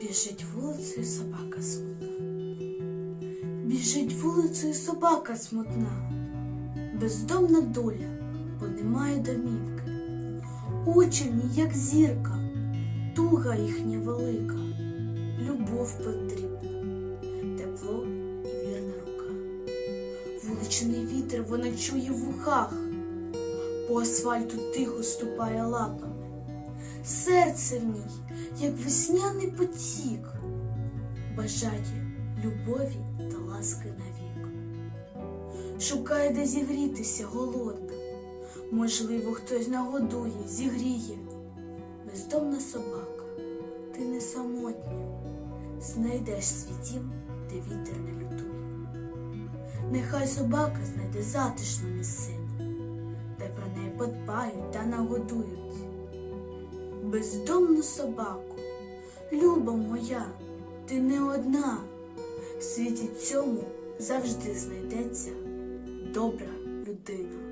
Біжить вулицею собака смутна. Біжить вулицею собака смутна, бездомна доля, бо немає домівки. Очі в як зірка, туга їхня велика, любов потрібна, тепло і вірна рука. Вуличний вітер вона чує в ухах, по асфальту тихо ступає лапами. Серце в ній, як весняний потік, бажає любові та ласки навік. Шукає, де зігрітися голодна, можливо, хтось нагодує, зігріє. Бездомна собака, ти не самотня, знайдеш свій дім, де вітер не лютує. Нехай собака знайде затишну місцину, де про неї подбають та нагодують бездомну собаку. Люба моя, ти не одна. В світі цьому завжди знайдеться добра людина.